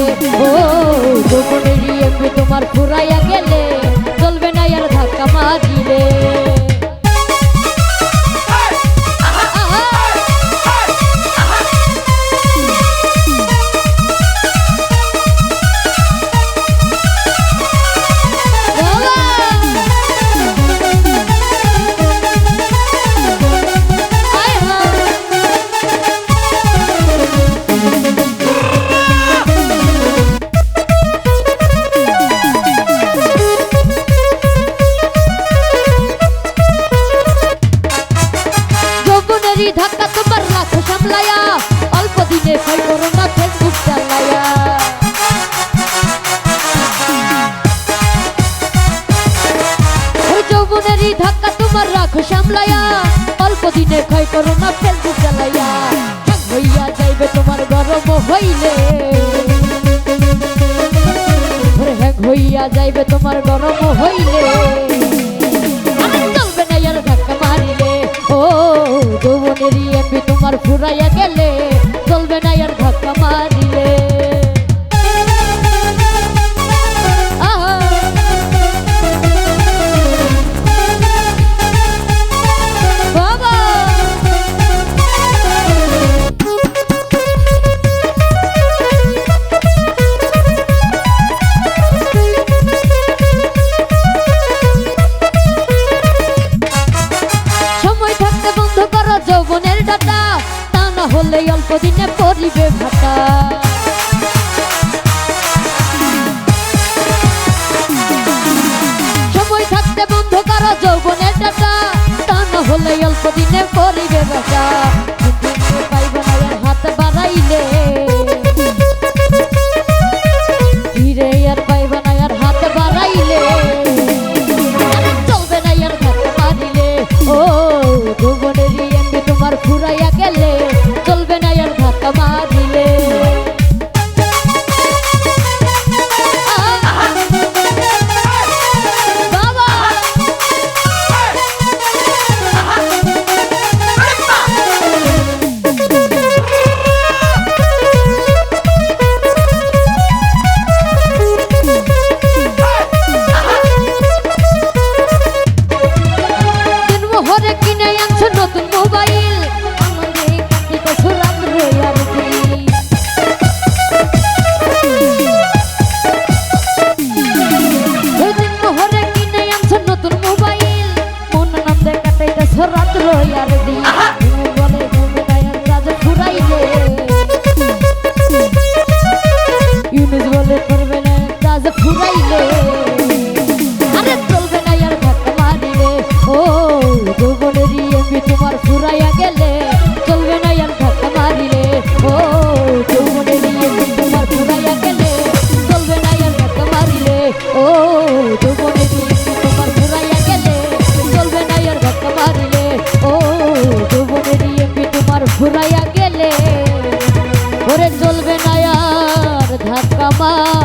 Oh, বাড়ি ঢাকা তোমার রাখো সামলায়া, অল্প দিনে ভাই করোনা ফেসবুক চালায়া যৌবনেরই ধাক্কা তোমার রাখো সামলায়া, অল্প দিনে ক্ষয় করো না ফেসবুক চালাইয়া হইয়া যাইবে তোমার গরম হইলে। হইয়া যাইবে তোমার গরম হইলে। আমার ফুরাইয়া গেলে হলে অল্প দিনে করিবে বাসা আরে চলবে না আর ধাক্কা মার।